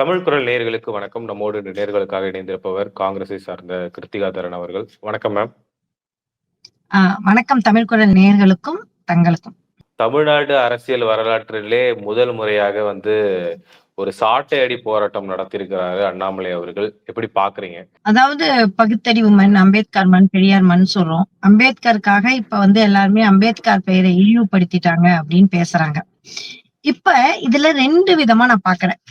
தமிழ் குரல் நேயர்களுக்கு வணக்கம். நம்மோடு இன்று நேயர்களுக்காக இணைந்திருப்பவர் காங்கிரஸை சார்ந்த கிருத்திகா தரன் அவர்கள். வணக்கம் மேம் வணக்கம் தமிழ் குரல் நேயர்களுக்கும் தங்களுக்கும். தமிழ்நாடு அரசியல் வரலாற்றிலே முதல் முறையாக வந்து ஒரு சாட்டை அடி போராட்டம் நடத்தியிருக்கிறாரு அண்ணாமலை அவர்கள். எப்படி பாக்குறீங்க? அதாவது பகுத்தறிவு மண் அம்பேத்கர் மண் பெரியார் மண் சொல்றோம். அம்பேத்கருக்காக இப்ப வந்து எல்லாருமே அம்பேத்கர் பெயரை இழிவுபடுத்திட்டாங்க அப்படின்னு பேசுறாங்க. இப்ப இதுல ரெண்டு விதமா நான் பாக்குறேன்.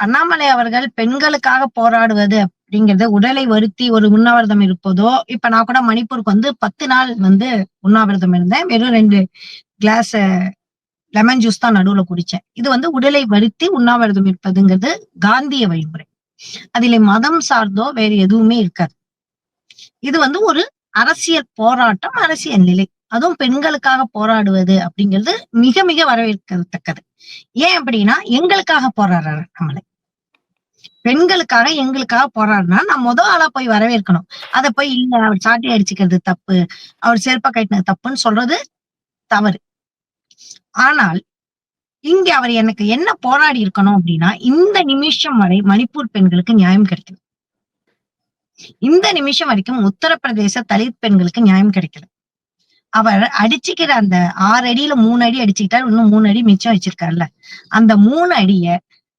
அண்ணாமலை அவர்கள் பெண்களுக்காக போராடுவது அப்படிங்கிறது உடலை வருத்தி ஒரு உண்ணாவிரதம் இருப்பதோ இப்ப நான் கூட மணிப்பூருக்கு வந்து பத்து நாள் வந்து உண்ணாவிரதம் இருந்தேன். வெறும் ரெண்டு கிளாஸ் லெமன் ஜூஸ் தான் நடுவுல குடிச்சேன். இது வந்து உடலை வருத்தி உண்ணாவிரதம் இருப்பதுங்கிறது காந்திய வழிமுறை. அதிலே மதம் சார்ந்தோ வேற எதுவுமே இருக்காது. இது வந்து ஒரு அரசியல் போராட்டம் அரசியல் நிலை. அதுவும் பெண்களுக்காக போராடுவது அப்படிங்கிறது மிக மிக வரவேற்கத்தக்கது. ஏன் அப்படின்னா எங்களுக்காக போராடுறாரு நம்மளை பெண்களுக்காக எங்களுக்காக போராடினா நான் முத ஆளா போய் வரவேற்கணும். அதை போய் இல்ல அவர் சாட்டி அடிச்சுக்கிறது தப்பு அவர் செருப்பா கட்டினது தப்புன்னு சொல்றது தவறு. ஆனால் இங்க அவர் எனக்கு என்ன போராடி இருக்கணும் அப்படின்னா இந்த நிமிஷம் வரை மணிப்பூர் பெண்களுக்கு நியாயம் கிடைக்கல. இந்த நிமிஷம் வரைக்கும் உத்தரப்பிரதேச தலித் பெண்களுக்கு நியாயம் கிடைக்கல. அவர் அடிச்சுக்கிற அந்த ஆறு அடியில மூணு அடி அடிச்சுக்கிட்டாரு இன்னும் மூணு அடி மிச்சம் வச்சிருக்காருல்ல. அந்த மூணு அடிய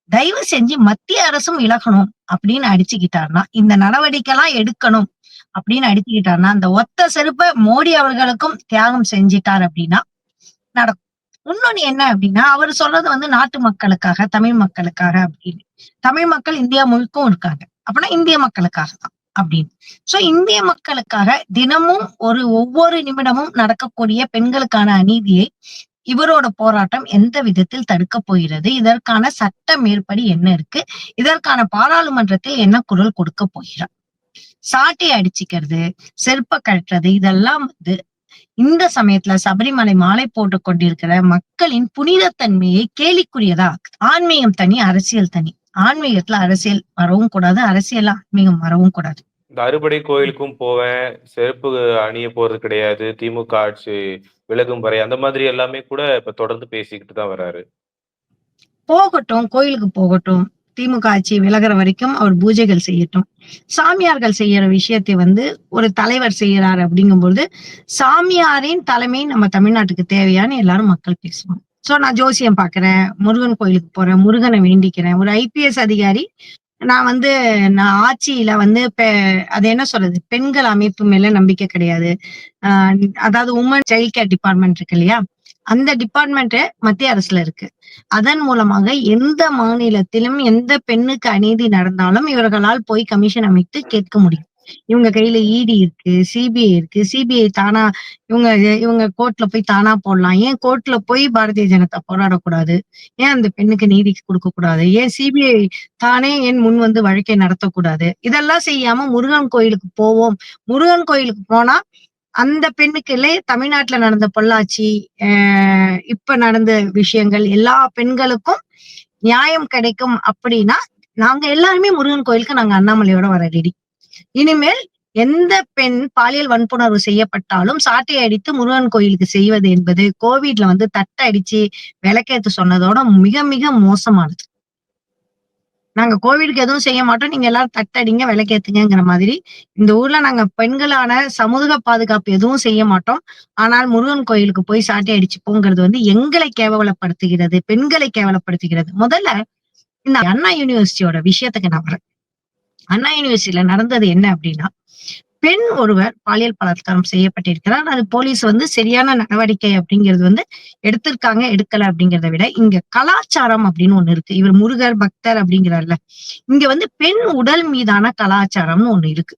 தயவு செஞ்சு மத்திய அரசும் இழக்கணும் அப்படின்னு அடிச்சுக்கிட்டாருன்னா இந்த நடவடிக்கை எல்லாம் எடுக்கணும் அப்படின்னு அடிச்சுக்கிட்டாருன்னா அந்த ஒத்த செருப்ப மோடி அவர்களுக்கும் தியாகம் செஞ்சிட்டார் அப்படின்னா நடக்கும். இன்னொன்னு என்ன அப்படின்னா அவர் சொல்றது வந்து நாட்டு மக்களுக்காக தமிழ் மக்களுக்காக அப்படின்னு. தமிழ் மக்கள் இந்தியா முழுக்கும் இருக்காங்க. அப்படின்னா இந்திய மக்களுக்காக தான் அப்படின்னு. சோ இந்திய மக்களுக்காக தினமும் ஒரு ஒவ்வொரு நிமிடமும் நடக்கக்கூடிய பெண்களுக்கான அநீதியை இவரோட போராட்டம் எந்த விதத்தில் தடுக்க போகிறது? இதற்கான சட்ட மேற்படி என்ன இருக்கு? இதற்கான பாராளுமன்றத்தில் என்ன குரல் கொடுக்க போகிறார்? சாட்டை அடிச்சுக்கிறது செருப்ப கட்டுறது இதெல்லாம் வந்து இந்த சமயத்துல சபரிமலை மாலை போட்டு கொண்டிருக்கிற மக்களின் புனிதத்தன்மையை கேலிக்குரியதா? ஆன்மீகம் தனி அரசியல் தனி. ஆன்மீகத்துல அரசியல் வரவும் கூடாது அரசியல் ஆன்மீகம் வரவும் கூடாது. இந்த அறுபடை கோயிலுக்கும் போவேன். செருப்பு அணிய போறது கிடையாது. திமுக ஆட்சி விலகும் வரை அந்த மாதிரி எல்லாமே கூட இப்ப தொடர்ந்து பேசிக்கிட்டு தான் வர்றாரு போகட்டும் கோயிலுக்கு போகட்டும். திமுக ஆட்சி விலகிற வரைக்கும் அவர் பூஜைகள் செய்யட்டும். சாமியார்கள் செய்யற விஷயத்தை வந்து ஒரு தலைவர் செய்யறாரு அப்படிங்கும்போது சாமியாரின் தலைமை நம்ம தமிழ்நாட்டுக்கு தேவையான்னு எல்லாரும் மக்கள் பேசுவாங்க. சோ நான் ஜோசியம் பாக்குறேன் முருகன் கோயிலுக்கு போறேன் முருகனை வேண்டிக்கிறேன். ஒரு ஐபிஎஸ் அதிகாரி நான் வந்து நான் ஆட்சியில வந்து அது என்ன சொல்றது? பெண்கள் அமைப்பு மேல நம்பிக்கை கிடையாது. ஆஹ் அதாவது உமன் சைல்ட் கேர் டிபார்ட்மெண்ட் இருக்கு இல்லையா? அந்த டிபார்ட்மெண்ட் மத்திய அரசுல இருக்கு. அதன் மூலமாக எந்த மாநிலத்திலும் எந்த பெண்ணுக்கு அநீதி நடந்தாலும் இவர்களால் போய் கமிஷன் அமைத்து கேட்க முடியும். இவங்க கையில இடி இருக்கு சிபிஐ இருக்கு. சிபிஐ தானா இவங்க இவங்க கோர்ட்ல போய் தானா போடலாம். ஏன் கோர்ட்ல போய் பாரதிய ஜனதா போராடக்கூடாது? ஏன் அந்த பெண்ணுக்கு நீதி கொடுக்க கூடாது ஏன் சிபிஐ தானே ஏன் முன் வந்து வழக்கை நடத்தக்கூடாது? இதெல்லாம் செய்யாம முருகன் கோயிலுக்கு போவோம். முருகன் கோயிலுக்கு போனா அந்த பெண்ணுக்குள்ளே தமிழ்நாட்டுல நடந்த பொள்ளாச்சி அஹ் இப்ப நடந்த விஷயங்கள் எல்லா பெண்களுக்கும் நியாயம் கிடைக்கும் அப்படின்னா நாங்க எல்லாருமே முருகன் கோயிலுக்கு நாங்க அண்ணாமலையோட வர ரெடி இனிமேல் எந்த பெண் பாலியல் வன்புணர்வு செய்யப்பட்டாலும் சாட்டை அடித்து முருகன் கோயிலுக்கு செய்வது என்பது கோவிட்ல வந்து தட்டை அடிச்சு விளக்கேத்து சொன்னதோட மிக மிக மோசமானது. நாங்க கோவிலுக்கு எதுவும் செய்ய மாட்டோம். நீங்க எல்லாரும் தட்டடிங்க விளக்கேத்துங்கிற மாதிரி. இந்த ஊர்ல நாங்க பெண்களான சமூக பாதுகாப்பு எதுவும் செய்ய மாட்டோம். ஆனால் முருகன் கோயிலுக்கு போய் சாட்டை அடிச்சு போங்கிறது வந்து எங்களை கேவலப்படுத்துகிறது பெண்களை கேவலப்படுத்துகிறது. முதல்ல இந்த அண்ணா யூனிவர்சிட்டியோட விஷயத்துக்கு நான் வரேன். அண்ணா யூனிவர்சிட்டியில நடந்தது என்ன அப்படின்னா பெண் ஒருவர் பாலியல் பலாத்காரம் செய்யப்பட்டிருக்கிறார். அது போலீஸ் வந்து சரியான நடவடிக்கை அப்படிங்கிறது வந்து எடுத்திருக்காங்க எடுக்கல அப்படிங்கிறத விட இங்க கலாச்சாரம் அப்படின்னு ஒண்ணு இருக்கு. இவர் முருகர் பக்தர் அப்படிங்கிறார்ல. இங்க வந்து பெண் உடல் மீதான கலாச்சாரம்னு ஒண்ணு இருக்கு.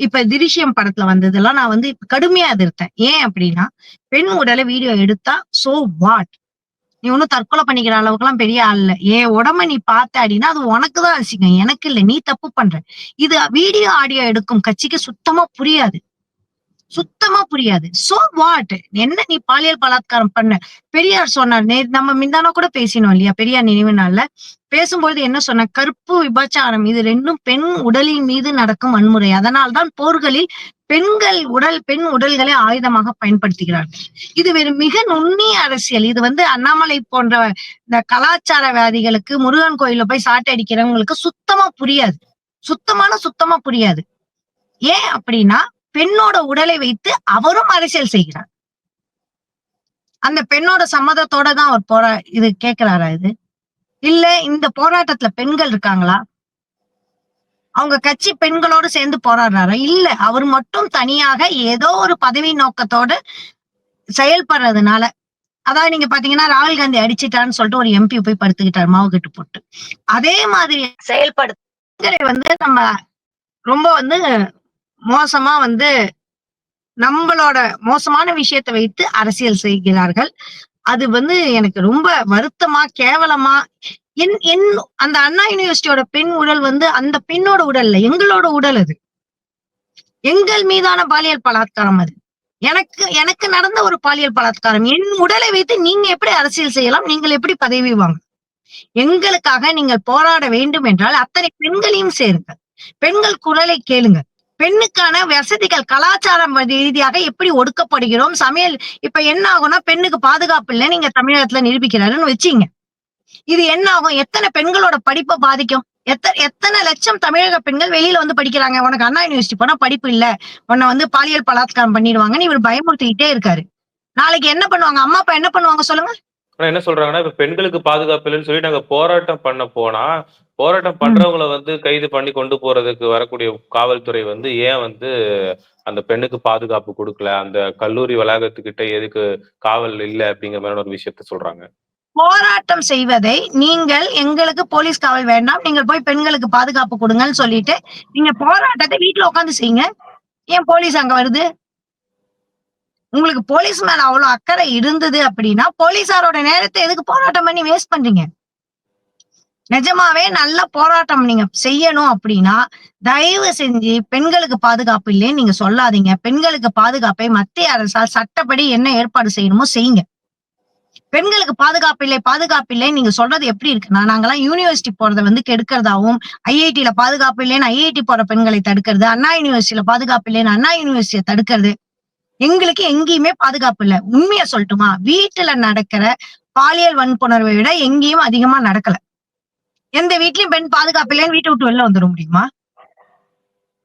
இப்ப திரிஷியம் படத்துல வந்ததெல்லாம் நான் வந்து கடுமையா எதிர்த்தேன். ஏன் அப்படின்னா பெண் உடலை வீடியோ எடுத்தா சோ வாட் நீ ஒன்னும் தற்கொலை பண்ணிக்கிற அளவுக்கு எல்லாம் பெரிய ஆள் இல்ல. என் உடம்ப நீ பார்த்த அப்படின்னா அது உனக்குதான் அசிங்கம் எனக்கு இல்ல நீ தப்பு பண்ற. இது வீடியோ ஆடியோ எடுக்கும் கட்சிக்கு சுத்தமா புரியாது. சுத்தமா புரியாது. சோ வாட் என்ன நீ பாலியல் பலாத்காரம் பண்ண? பெரியார் சொன்னார். நம்ம மிந்தானா கூட பேசினோம் இல்லையா? பெரியார் நினைவு நாள்ல. பேசும்பொழுது என்ன சொன்ன? கற்பு விபச்சாரம். இது ரெண்டும் பெண் உடலின் மீது நடக்கும் வன்முறை. அதனால்தான் போர்களில் பெண்கள் உடல் பெண் உடல்களை ஆயுதமாக பயன்படுத்துகிறார்கள். இது வெறும் மிக நுண்ணிய அரசியல். இது வந்து அண்ணாமலை போன்ற இந்த கலாச்சாரவாதிகளுக்கு முருகன் கோயில்ல போய் சாட்டை அடிக்கிறவங்களுக்கு சுத்தமா புரியாது. சுத்தமான சுத்தமா புரியாது. ஏன் அப்படின்னா பெண்ணோட உடலை வைத்து அவரும் அரசியல் செய்கிறார். அந்த பெண்ணோட சம்மதத்தோட தான் அவர் போரா இது கேட்கிறாரா இது? இல்ல இந்த போராட்டத்துல பெண்கள் இருக்காங்களா? அவங்க கட்சி பெண்களோடு சேர்ந்து போராடுறாரா? இல்ல அவர் மட்டும் தனியாக ஏதோ ஒரு பதவி நோக்கத்தோட செயல்படுறதுனால. அதாவது நீங்க பாத்தீங்கன்னா ராகுல் காந்தி அடிச்சிட்டான்னு சொல்லிட்டு ஒரு எம்பி போய் படுத்துக்கிட்டார் மாவு கட்டு போட்டு. அதே மாதிரி செயல்படுத்த வந்து நம்ம ரொம்ப வந்து மோசமா வந்து நம்மளோட மோசமான விஷயத்தை வைத்து அரசியல் செய்கிறார்கள். அது வந்து எனக்கு ரொம்ப வருத்தமா கேவலமா என் என் அந்த அண்ணா யூனிவர்சிட்டியோட பெண் உடல் வந்து அந்த பெண்ணோட உடல் இல்ல எங்களோட உடல் அது. எங்கள் மீதான பாலியல் பலாத்காரம் அது. எனக்கு எனக்கு நடந்த ஒரு பாலியல் பலாத்காரம். என் உடலை வைத்து நீங்க எப்படி அரசியல் செய்யலாம் நீங்கள் எப்படி பதவி வாங்க எங்களுக்காக நீங்கள் போராட வேண்டும் என்றால் அத்தனை பெண்களையும் சேருங்கள். பெண்கள் குரலை கேளுங்க பெண்ணுக்கான வசதிகள் கலாச்சாரம் ரீதியாக எப்படி ஒடுக்கப்படுகிறோம்? சமையல் இப்ப என்ன ஆகும்னா பெண்ணுக்கு பாதுகாப்பு இல்லை நீங்க தமிழகத்துல நிரூபிக்கிறாருன்னு வச்சீங்க. இது என்ன ஆகும்? எத்தனை பெண்களோட படிப்பை பாதிக்கும்? எத்தனை எத்தனை லட்சம் தமிழக பெண்கள் வெளியில வந்து படிக்கிறாங்க? உனக்கு அண்ணா யூனிவர்சிட்டி போனா படிப்பு இல்ல. உன்னை வந்து பாலியல் பலாத்காரம் பண்ணிடுவாங்கன்னு இவர் பயமுறுத்திக்கிட்டே இருக்காரு. நாளைக்கு என்ன பண்ணுவாங்க? அம்மா அப்பா என்ன பண்ணுவாங்க சொல்லுங்க? ஆனா என்ன சொல்றாங்கன்னா இப்ப பெண்களுக்கு பாதுகாப்பு இல்லைன்னு சொல்லி நாங்க போராட்டம் பண்ண போனா போராட்டம் பண்றவங்கள வந்து கைது பண்ணி கொண்டு போறதுக்கு வரக்கூடிய காவல்துறை வந்து ஏன் வந்து அந்த பெண்ணுக்கு பாதுகாப்பு கொடுக்கல? அந்த கல்லூரி வளாகத்துக்கிட்ட எதுக்கு காவல் இல்ல அப்படிங்கிற மாதிரி ஒரு விஷயத்த சொல்றாங்க. போராட்டம் செய்வதை நீங்கள் எங்களுக்கு போலீஸ் காவல் வேண்டாம் நீங்கள் போய் பெண்களுக்கு பாதுகாப்பு கொடுங்கன்னு சொல்லிட்டு நீங்க போராட்டத்தை வீட்டுல உட்காந்து செய்யுங்க. ஏன் போலீஸ் அங்க வருது? உங்களுக்கு போலீஸ் மேல அவ்வளவு அக்கறை இருந்தது அப்படின்னா போலீஸாரோட நேரத்தை எதுக்கு போராட்டம் பண்ணி வேஸ்ட் பண்றீங்க? நிஜமாவே நல்ல போராட்டம் நீங்க செய்யணும் அப்படின்னா தயவு செஞ்சு பெண்களுக்கு பாதுகாப்பு இல்லைன்னு நீங்க சொல்லாதீங்க. பெண்களுக்கு பாதுகாப்பை மத்திய அரசால் சட்டப்படி என்ன ஏற்பாடு செய்யணுமோ செய்யுங்க. பெண்களுக்கு பாதுகாப்பு இல்லை பாதுகாப்பு இல்லை நீங்க சொல்றது எப்படி இருக்குன்னா நாங்கெல்லாம் யூனிவர்சிட்டி போறதை வந்து கெடுக்கிறதாவும் ஐஐடியில பாதுகாப்பு இல்லைன்னு ஐஐடி போற பெண்களை தடுக்கிறது அண்ணா யூனிவர்சிட்டியில பாதுகாப்பு இல்லைன்னு அண்ணா யூனிவர்சிட்டியை தடுக்கிறது எங்களுக்கு எங்கேயுமே பாதுகாப்பு இல்லை. உண்மையை சொல்லட்டுமா? வீட்டுல நடக்கிற பாலியல் வன்புணர்வை விட எங்கேயும் அதிகமா நடக்கல. எந்த வீட்லயும் பெண் பாதுகாப்பு இல்லைன்னு வீட்டை விட்டு வெளில வந்துட முடியுமா?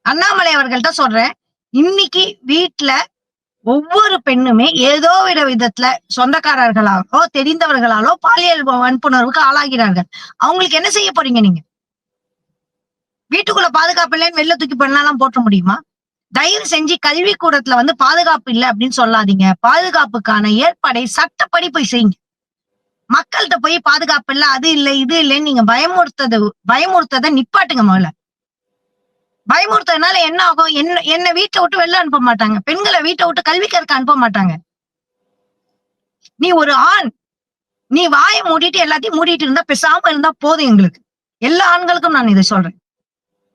அண்ணாமலை அவர்கள்ட்ட சொல்றேன். இன்னைக்கு வீட்டுல ஒவ்வொரு பெண்ணுமே ஏதோ வித விதத்துல சொந்தக்காரர்களாலோ தெரிந்தவர்களாலோ பாலியல் வன்புணர்வுக்கு ஆளாகிறார்கள். அவங்களுக்கு என்ன செய்ய போறீங்க நீங்க? வீட்டுக்குள்ள பாதுகாப்பு இல்லைன்னு வெளில தூக்கி பண்ணலாம் போட்ட முடியுமா? தயவு செஞ்சு கல்வி கூடத்துல வந்து பாதுகாப்பு இல்லை அப்படின்னு சொல்லாதீங்க. பாதுகாப்புக்கான ஏற்பாடை சட்டப்படி போய் செய்யுங்க. மக்கள்கிட்ட போய் பாதுகாப்பு இல்லை அது இல்லை இது இல்லைன்னு நீங்க பயமுறுத்தது பயமுறுத்ததை நிப்பாட்டுங்க முதல்ல. பயமுறுத்ததுனால என்ன ஆகும்? என்ன என்ன வீட்டை விட்டு வெளில அனுப்ப மாட்டாங்க. பெண்களை வீட்டை விட்டு கல்வி கற்க அனுப்ப மாட்டாங்க. நீ ஒரு ஆண் நீ வாயை மூடிட்டு எல்லாத்தையும் மூடிட்டு இருந்தா பெசாம இருந்தா போதும் எங்களுக்கு. எல்லா ஆண்களுக்கும் நான் இதை சொல்றேன்.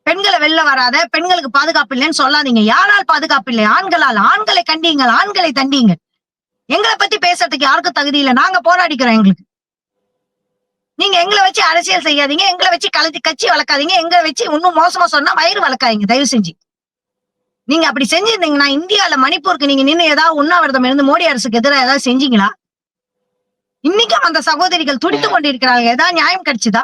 பெண்களை வெளில வராத பெண்களுக்கு பாதுகாப்பு இல்லைன்னு சொல்லாதீங்க. யாரால் பாதுகாப்பு இல்லை? ஆண்களால். ஆண்களை கண்டீங்கள் ஆண்களை தண்டீங்க. எங்களை பத்தி பேசுறதுக்கு யாருக்கும் தகுதி இல்லை. நாங்க போராடிக்கிறோம் எங்களுக்கு. நீங்க எங்களை வச்சு அரசியல் செய்யாதீங்க. எங்களை வச்சு கலத்தி கட்சி வளர்க்காதீங்க. எங்களை வச்சு இன்னும் மோசமா சொன்னா வயிறு வளர்க்காதீங்க. தயவு செஞ்சு. நீங்க அப்படி செஞ்சிருந்தீங்கன்னா இந்தியால மணிப்பூருக்கு நீங்க நின்று ஏதாவது உண்ணாவிரதம் இருந்து மோடி அரசுக்கு எதிராக ஏதாவது செஞ்சீங்களா? இன்னைக்கும் அந்த சகோதரிகள் துடித்து கொண்டிருக்கிறார்கள். ஏதாவது நியாயம் கிடைச்சுதா?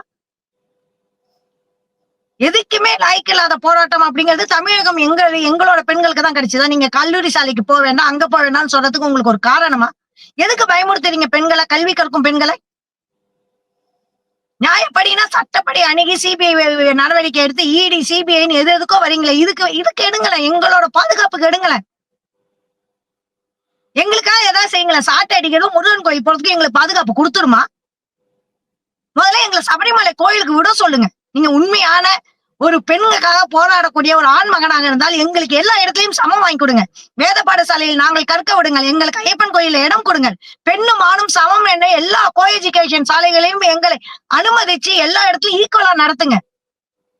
எதுக்குமே லாய்க்கில்லாத போராட்டம் அப்படிங்கிறது தமிழகம் எங்க எங்களோட பெண்களுக்கு தான் கிடைச்சதா? நீங்க கல்லூரி சாலைக்கு போக வேண்டாம் அங்க போக வேண்டாம்னு சொல்றதுக்கு உங்களுக்கு ஒரு காரணமா? எதுக்கு பயமுறுத்துறீங்க பெண்களை கல்வி கற்கும் பெண்களை? நியாயப்படினா சட்டப்படி அணுகி சிபிஐ நடவடிக்கை எடுத்து இடி சிபிஐன்னு எது எதுக்கோ வரீங்களே. இதுக்கு இதுக்கு எடுங்களேன். எங்களோட பாதுகாப்புக்கு எடுங்களேன். எங்களுக்காக ஏதாவது செய்யுங்களேன். சாட்டை அடிக்கிறதும் முருகன் கோயில் போறதுக்கு எங்களுக்கு பாதுகாப்பு கொடுத்துருமா? முதல்ல எங்களை சபரிமலை கோயிலுக்கு விட சொல்லுங்க. நீங்க உண்மையான ஒரு பெண்களுக்காக போராடக்கூடிய ஒரு ஆண் மகனாக இருந்தால் எங்களுக்கு எல்லா இடத்துலையும் சமம் வாங்கி கொடுங்க. வேத பாடசாலையில் நாங்கள் கற்க விடுங்கள். எங்களுக்கு ஐயப்பன் கோயில இடம் கொடுங்கள். பெண்ணும் ஆணும் சமம் என்ற எல்லா கோ எஜுகேஷன் சாலைகளையும் எங்களை அனுமதிச்சு எல்லா இடத்துலயும் ஈக்குவலா நடத்துங்க.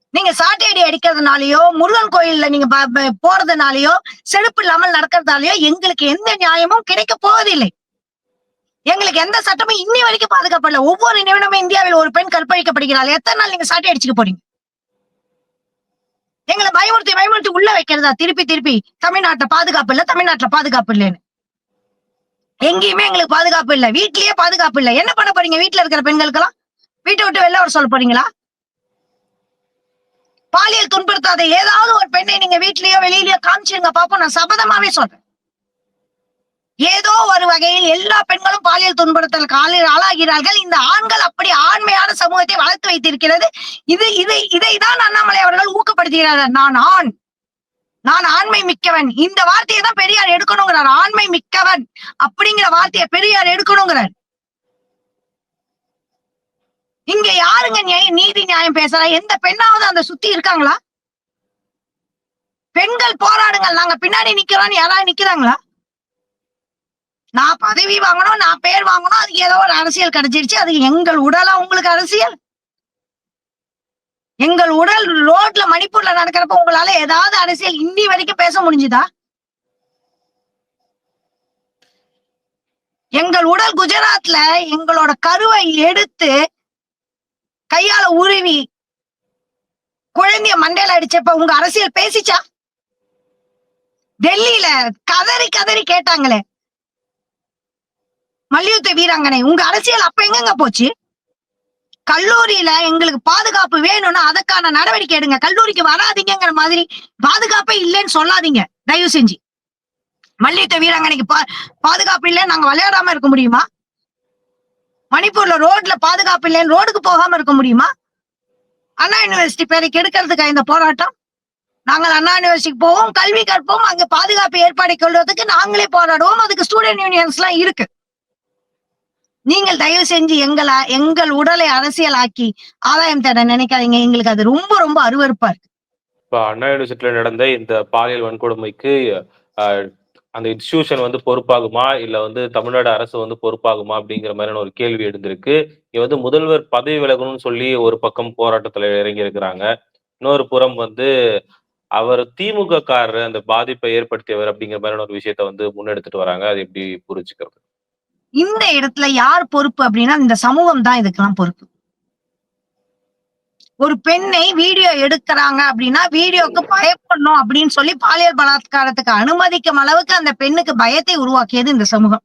நீங்க சாட்டையடி அடிக்கிறதுனாலயோ முருகன் கோயில்ல நீங்க ப- போறதுனாலயோ செருப்பு இல்லாமல் நடக்கிறதாலயோ எங்களுக்கு எந்த நியாயமும் கிடைக்க போவதில்லை. எங்களுக்கு எந்த சட்டமும் இன்னி வரைக்கும் பாதுகாப்படல ஒவ்வொரு நிமிடமும் இந்தியாவில் ஒரு பெண் கற்பழிக்கப்படுகிறாள். எத்தனை நாள் நீங்க சாட்டை அடிச்சுக்க போறீங்க? எங்களை பயமுறுத்தி பயமுறுத்தி உள்ள வைக்கிறதா? திருப்பி திருப்பி தமிழ்நாட்டுல பாதுகாப்பு இல்ல தமிழ்நாட்டுல பாதுகாப்பு இல்லைன்னு. எங்கேயுமே எங்களுக்கு பாதுகாப்பு இல்ல. வீட்லயே பாதுகாப்பு இல்ல. என்ன பண்ண போறீங்க? வீட்டுல இருக்கிற பெண்களுக்கெல்லாம்? வீட்டை விட்டு வெளில வர சொல்ல போறீங்களா? பாலியல் துன்புறுத்தாத ஏதாவது ஒரு பெண்ணை நீங்க வீட்லயோ வெளியிலயோ காமிச்சிருங்க. பாப்போம் நான் சபதமாவே சொல்றேன். ஏதோ ஒரு வகையில் எல்லா பெண்களும் பாலியல் துன்புறுத்தல் காலில் ஆளாகிறார்கள். இந்த ஆண்கள் அப்படி ஆண்மையான சமூகத்தை வளர்த்து வைத்திருக்கிறது. இது இது இதைதான் அண்ணாமலை அவர்கள் ஊக்கப்படுத்துகிறார்கள். நான் ஆண். நான் ஆண்மை மிக்கவன். இந்த வார்த்தையை தான் பெரியார் எடுக்கணுங்கிறார். ஆண்மை மிக்கவன் அப்படிங்கிற வார்த்தையை பெரியார் எடுக்கணுங்கிறார். இங்க யாருங்க நியாயம் நீதி நியாயம் பேசுறா? எந்த பெண்ணாவது அந்த சுத்தி இருக்காங்களா? பெண்கள் போராடுங்கள். நாங்க பின்னாடி நிக்கிறோம்னு யாராவது நிக்கிறாங்களா? நான் பதவி வாங்கணும் நான் பேர் வாங்கணும் அதுக்கு ஏதோ ஒரு அரசியல் கிடைச்சிருச்சு. அது எங்கள் உடலா உங்களுக்கு அரசியல்? எங்கள் உடல் ரோட்ல மணிப்பூர்ல நடக்கிறப்ப உங்களால ஏதாவது அரசியல் இன்னி வரைக்கும் பேச முடிஞ்சுதா? எங்கள் உடல் குஜராத்ல எங்களோட கருவை எடுத்து கையால உருவி குழந்தைய மண்டையில அடிச்சப்ப உங்க அரசியல் பேசிச்சா? டெல்லியில கதறி கதறி கேட்டாங்களே. மல்யுத்த வீராங்கனை உங்க அரசியல் அப்ப எங்கங்க போச்சு? கல்லூரியில எங்களுக்கு பாதுகாப்பு வேணும்னா அதுக்கான நடவடிக்கை எடுங்க. கல்லூரிக்கு வராதீங்கங்கிற மாதிரி பாதுகாப்பே இல்லைன்னு சொல்லாதீங்க. தயவு செஞ்சு. மல்யுத்த வீராங்கனைக்கு பா பாதுகாப்பு இல்லைன்னு நாங்க விளையாடாம இருக்க முடியுமா? மணிப்பூர்ல ரோட்ல பாதுகாப்பு இல்லைன்னு ரோடுக்கு போகாம இருக்க முடியுமா? அண்ணா யூனிவர்சிட்டி பேரை கெடுக்கிறதுக்கா இந்த போராட்டம்? நாங்கள் அண்ணா யூனிவர்சிட்டிக்கு போவோம் கல்வி கற்போம் அங்க பாதுகாப்பு ஏற்பாடு கொள்வதற்கு நாங்களே போராடுவோம் அதுக்கு ஸ்டூடெண்ட் யூனியன்ஸ் எல்லாம் இருக்கு. நீங்கள் தயவு செஞ்சு எங்களா எங்கள் உடலை அரசியலாக்கி ஆதாயம் தேட நினைக்காதீங்க. எங்களுக்கு அது ரொம்ப ரொம்ப அருவருப்பா இருக்கு. இப்ப அண்ணா யூனிவர்சிட்டியில நடந்த இந்த பாலியல் வன்கொடுமைக்கு அந்த இன்ஸ்டியூஷன் வந்து பொறுப்பாகுமா? இல்ல வந்து தமிழ்நாடு அரசு வந்து பொறுப்பாகுமா? அப்படிங்கிற மாதிரியான ஒரு கேள்வி எழுந்திருக்கு. இங்க வந்து முதல்வர் பதவி விலகணும்னு சொல்லி ஒரு பக்கம் போராட்டத்துல இறங்கி இருக்கிறாங்க இன்னொரு புறம் வந்து அவர் திமுக காரர் அந்த பாதிப்பை ஏற்படுத்தியவர் அப்படிங்கிற மாதிரியான ஒரு விஷயத்த வந்து முன்னெடுத்துட்டு வராங்க. அது எப்படி புரிஞ்சுக்கிறது? இந்த இடத்துல யார் பொறுப்பு அப்படின்னா இந்த சமூகம் தான் இதுக்கெல்லாம் பொறுப்பு. ஒரு பெண்ணை வீடியோ எடுக்கிறாங்க அப்படின்னா வீடியோக்கு பயப்படணும் அப்படின்னு சொல்லி பாலியல் பலாத்காரத்துக்கு அனுமதிக்கும் அளவுக்கு அந்த பெண்ணுக்கு பயத்தை உருவாக்கியது இந்த சமூகம்.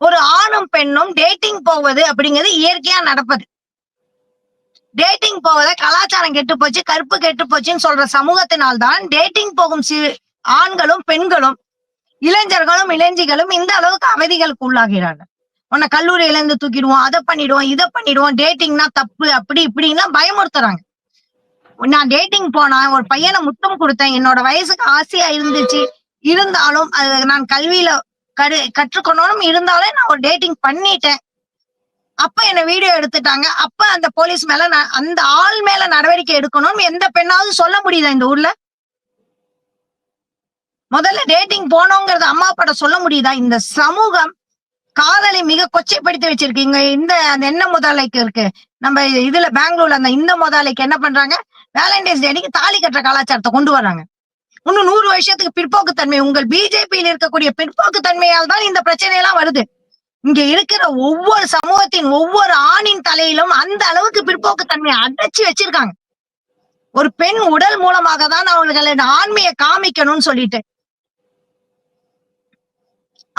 ஒரு ஆணும் பெண்ணும் டேட்டிங் போவது அப்படிங்கிறது இயற்கையா நடப்பது. டேட்டிங் போவத கலாச்சாரம் கெட்டு போச்சு கருப்பு கெட்டு போச்சுன்னு சொல்ற சமூகத்தினால்தான் டேட்டிங் போகும் சி ஆண்களும் பெண்களும் இளைஞர்களும் இளைஞிகளும் இந்த அளவுக்கு அவதிகளுக்கு உள்ளாகிறார்கள் உன்னை கல்லூரியில இருந்து தூக்கிடுவோம் அதை பண்ணிடுவோம் இதை பண்ணிடுவோம் டேட்டிங்னா தப்பு அப்படி இப்படின்னா பயமுறுத்துறாங்க. நான் டேட்டிங் போனா ஒரு பையனை முத்தம் கொடுத்தேன் என்னோட வயசுக்கு ஆசையா இருந்துச்சு. இருந்தாலும் அது நான் கல்வியில கரு கற்றுக்கொள்ளணும் இருந்தாலும் நான் ஒரு டேட்டிங் பண்ணிட்டேன். அப்ப என்ன வீடியோ எடுத்துட்டாங்க. அப்ப அந்த போலீஸ் மேல நான் அந்த ஆள் மேல நடவடிக்கை எடுக்கணும் எந்த பெண்ணாவது சொல்ல முடியுதா இந்த ஊர்ல? முதல்ல டேட்டிங் போனோங்கிறத அம்மா அப்பாட்ட சொல்ல முடியுதா? இந்த சமூகம் காதலை மிக கொச்சைப்படுத்தி வச்சிருக்கீங்க இந்த அந்த என்ன முதலைக்கு இருக்கு? நம்ம இதுல பெங்களூர்ல அந்த இந்த முதலைக்கு என்ன பண்றாங்க? வேலண்டைன்ஸ் டே அன்னைக்கு தாலி கட்டுற கலாச்சாரத்தை கொண்டு வர்றாங்க. இன்னும் நூறு வருஷத்துக்கு பிற்போக்குத்தன்மை உங்கள் பிஜேபியில் இருக்கக்கூடிய பிற்போக்குத்தன்மையால் தான் இந்த பிரச்சனை எல்லாம் வருது. இங்க இருக்கிற ஒவ்வொரு சமூகத்தின் ஒவ்வொரு ஆணின் தலையிலும் அந்த அளவுக்கு பிற்போக்குத்தன்மையை அடைச்சு வச்சிருக்காங்க. ஒரு பெண் உடல் மூலமாக தான் அவங்களுக்கு ஆண்மையை காமிக்கணும்னு சொல்லிட்டு.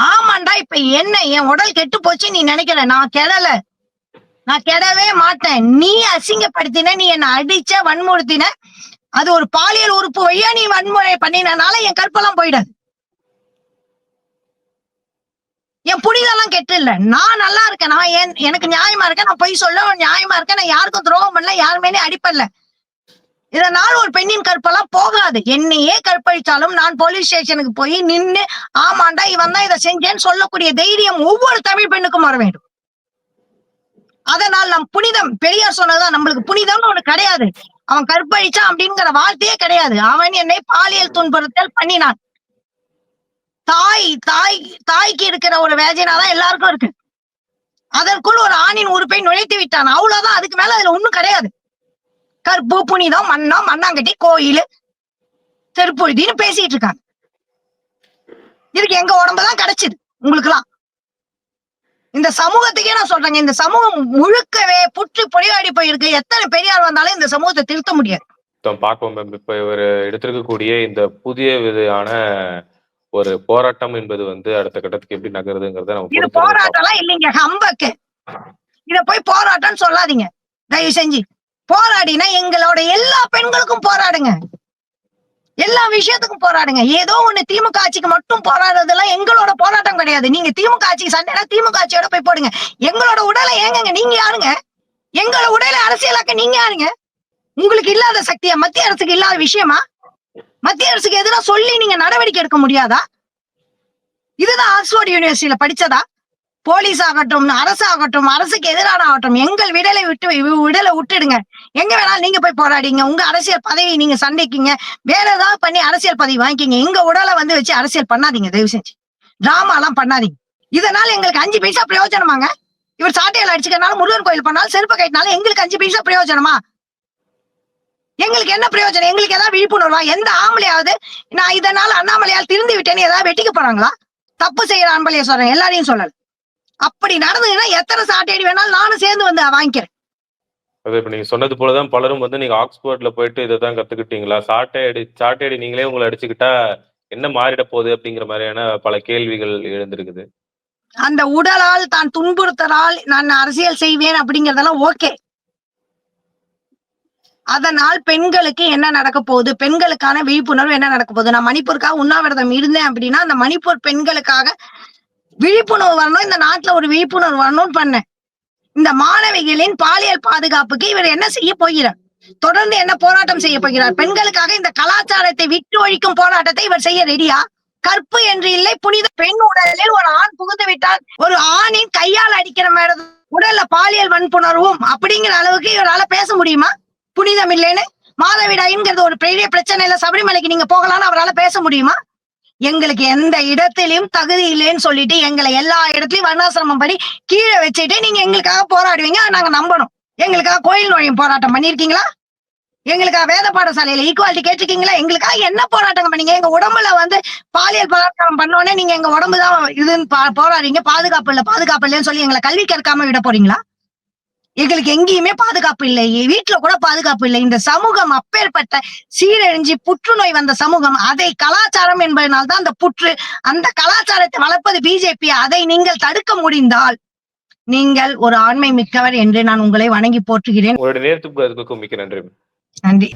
ஆமாண்டா இப்ப என்ன என் உடல் கெட்டு போச்சு நீ நினைக்கிற நான் கெடல நான் கெடவே மாட்டேன். நீ அசிங்கப்படுத்தின நீ என்ன அடிச்ச வன்முறுத்தின அது ஒரு பாலியல் உறுப்பு வழியா நீ வன்முறை பண்ணினால என் கற்பெல்லாம் போயிடாது. என் புனிதெல்லாம் கெட்டு இல்ல. நான் நல்லா இருக்கேன். நான் ஏன் எனக்கு நியாயமா இருக்கேன். நான் பொய் சொல்ல நியாயமா இருக்கேன். நான் யாருக்கும் துரோகம் பண்ணல. யாருமே அடிப்படல. இதனால் ஒரு பெண்ணின் கற்பெல்லாம் போகாது. என்னையே கற்பழித்தாலும் நான் போலீஸ் ஸ்டேஷனுக்கு போய் நின்று ஆமாண்டா இவன் தான் இதை செஞ்சேன்னு சொல்லக்கூடிய தைரியம் ஒவ்வொரு தமிழ் பெண்ணுக்கும் வர வேண்டும். அதனால் நம் புனிதம் பெரியார் சொன்னதுதான் நம்மளுக்கு புனிதம்னு ஒண்ணு கிடையாது. அவன் கற்பழிச்சான் அப்படிங்கிற வார்த்தையே கிடையாது. அவன் என்னை பாலியல் துன்புறுத்தல் பண்ணினான். தாய் தாய் தாய்க்கு இருக்கிற ஒரு வேஜனாதான் எல்லாருக்கும் இருக்கு. அதற்குள் ஒரு ஆணின் உறுப்பை நுழைத்து விட்டான். அவ்வளவுதான். அதுக்கு மேல அதுல ஒண்ணும் கிடையாது. கற்பு புனிதம் மண்ணம் மண்ணாங்கட்டி கோயில் திருப்புழுதின்னு பேசிட்டு இருக்காங்க இதுக்கு எங்க உடம்புதான் கிடைச்சது உங்களுக்குலாம் இந்த சமூகத்துக்கே நான் சொல்றேங்க இந்த சமூகம் முழுக்கவே புற்று பொழிவாடி போயிருக்கு. எத்தனை பெரியார் வந்தாலும் இந்த சமூகத்தை திருத்த முடியாது. பார்ப்போம் மேம் இப்ப இவர் எடுத்திருக்கக்கூடிய இந்த புதிய விதையான ஒரு போராட்டம் என்பது வந்து அடுத்த கட்டத்துக்கு எப்படி நகருதுங்கிறத நம்ம இது. போராட்டம்லாம் இல்லைங்க ஹம்பக்கு. இத போய் போராட்டம்னு சொல்லாதீங்க. தயவு செஞ்சு. போராடினா எங்களோட எல்லா பெண்களுக்கும் போராடுங்க. எல்லா விஷயத்துக்கும் போராடுங்க. ஏதோ ஒண்ணு திமுக ஆட்சிக்கு மட்டும் போராடுறதெல்லாம் எங்களோட போராட்டம் கிடையாது. நீங்க திமுக ஆட்சிக்கு சண்டைனா திமுக ஆட்சியோட போய் போடுங்க. எங்களோட உடலை ஏங்கங்க. நீங்க யாருங்க? எங்களோட உடலை அரசியலாக்க நீங்க யாருங்க? உங்களுக்கு இல்லாத சக்தியா? மத்திய அரசுக்கு இல்லாத விஷயமா? மத்திய அரசுக்கு எதிராக சொல்லி நீங்க நடவடிக்கை எடுக்க முடியாதா? இதுதான் ஆக்ஸ்போர்ட் யூனிவர்சிட்டியில படிச்சதா? போலீஸ் ஆகட்டும் அரசு ஆகட்டும் அரசுக்கு எதிரான ஆகட்டும் எங்கள் விடலை விட்டு விடலை விட்டுடுங்க. எங்க வேணாலும் நீங்க போய் போராடிங்க. உங்க அரசியல் பதவி நீங்க சண்டைக்குங்க வேற ஏதாவது பண்ணி அரசியல் பதவி வாங்கிக்கிங்க. எங்க உடலை வந்து வச்சு அரசியல் பண்ணாதீங்க தயவு செஞ்சு. டிராமா எல்லாம் பண்ணாதீங்க. இதனால எங்களுக்கு அஞ்சு பைசா பிரயோஜனமாங்க? இவர் சாட்டையில் அடிச்சுக்கனாலும் முருகன் கோயில் பண்ணாலும் செருப்பு கட்டினாலும் எங்களுக்கு அஞ்சு பைசா பிரயோஜனமா? எங்களுக்கு என்ன பிரயோஜனம்? எங்களுக்கு ஏதாவது விழிப்புணர்வா? எந்த ஆம்பளையாவது நான் இதனால அண்ணாமலையால் திருந்து விட்டேன்னு ஏதாவது வெட்டிக்க போறாங்களா? தப்பு செய்யற ஆம்பளைய சொல்றேன். எல்லாரையும் சொல்லல. அப்படி நடந்ததுன்னா எத்தனை சாட்டையடி வேணாலும் நானும் சேர்ந்து வந்து வாங்கிக்கிறேன். அது இப்ப நீங்க சொன்னது போலதான் பலரும் வந்து நீங்க ஆக்ஸ்போர்ட்ல போயிட்டு இதை தான் சாட்டை அடி சாட்டை அடி நீங்களே உங்களை அடிச்சுக்கிட்டா என்ன மாறிட போகுது அப்படிங்கிற மாதிரியான பல கேள்விகள் எழுந்திருக்குது. அந்த உடலால் தான் துன்புறுத்தலால் நான் அரசியல் செய்வேன் அப்படிங்கறதெல்லாம் ஓகே. அதனால் பெண்களுக்கு என்ன நடக்க போகுது? பெண்களுக்கான விழிப்புணர்வு என்ன நடக்க போகுது? நான் மணிப்பூருக்காக உண்ணாவிரதம் இருந்தேன் அப்படின்னா அந்த மணிப்பூர் பெண்களுக்காக விழிப்புணர்வு வரணும். இந்த நாட்டுல ஒரு விழிப்புணர்வு வரணும்னு பண்ணேன் இந்த மாணவிகளின் பாலியல் பாதுகாப்புக்கு இவர் என்ன செய்ய போகிறார்? தொடர்ந்து என்ன போராட்டம் செய்ய போகிறார்? பெண்களுக்காக இந்த கலாச்சாரத்தை விட்டு ஒழிக்கும் போராட்டத்தை இவர் செய்ய ரெடியா? கற்பு என்று இல்லை புனித பெண் உடலில் ஒரு ஆண் புகுந்து விட்டால் ஒரு ஆணின் கையால் அடிக்கிற மாதிரி உடல்ல பாலியல் வன்புணர்வும் அப்படிங்கிற அளவுக்கு இவரால பேச முடியுமா? புனிதம் இல்லைன்னு. மாதவிடாய்ங்கிறது ஒரு பெரிய பிரச்சனை இல்ல சபரிமலைக்கு நீங்க போகலாம்னு அவரால பேச முடியுமா? எங்களுக்கு எந்த இடத்திலையும் தகுதி இல்லைன்னு சொல்லிட்டு எங்களை எல்லா இடத்துலயும் வர்ணாசிரமம் படி கீழே வச்சுட்டு நீங்க எங்களுக்காக போராடுவீங்க. நாங்க நம்பணும். எங்களுக்காக கோயில் நுழையும் போராட்டம் பண்ணிருக்கீங்களா எங்களுக்காக வேத பாடசாலையில ஈக்குவாலிட்டி கேட்டிருக்கீங்களா? எங்களுக்காக என்ன போராட்டம் பண்ணீங்க? எங்க உடம்புல வந்து பாலியல் பலாத்காரம் பண்ணோடனே நீங்க எங்க உடம்பு தான் இதுன்னு பா- போராடுறீங்க. பாதுகாப்பு இல்ல பாதுகாப்பு இல்லைன்னு சொல்லி எங்களை கல்வி கற்காம விட போறீங்களா? எங்களுக்கு எங்கேயுமே பாதுகாப்பு இல்லை. வீட்டுல கூட பாதுகாப்பு இல்லை. இந்த சமூகம் அப்பேற்பட்ட சீரழிஞ்சு புற்றுநோய் வந்த சமூகம். அதை கலாச்சாரம் என்பதனால் தான் அந்த புற்று அந்த கலாச்சாரத்தை வளர்ப்பது பிஜேபி. அதை நீங்கள் தடுக்க முடிந்தால் நீங்கள் ஒரு ஆண்மை மிக்கவர் என்று நான் உங்களை வணங்கி போற்றுகிறேன். நன்றி.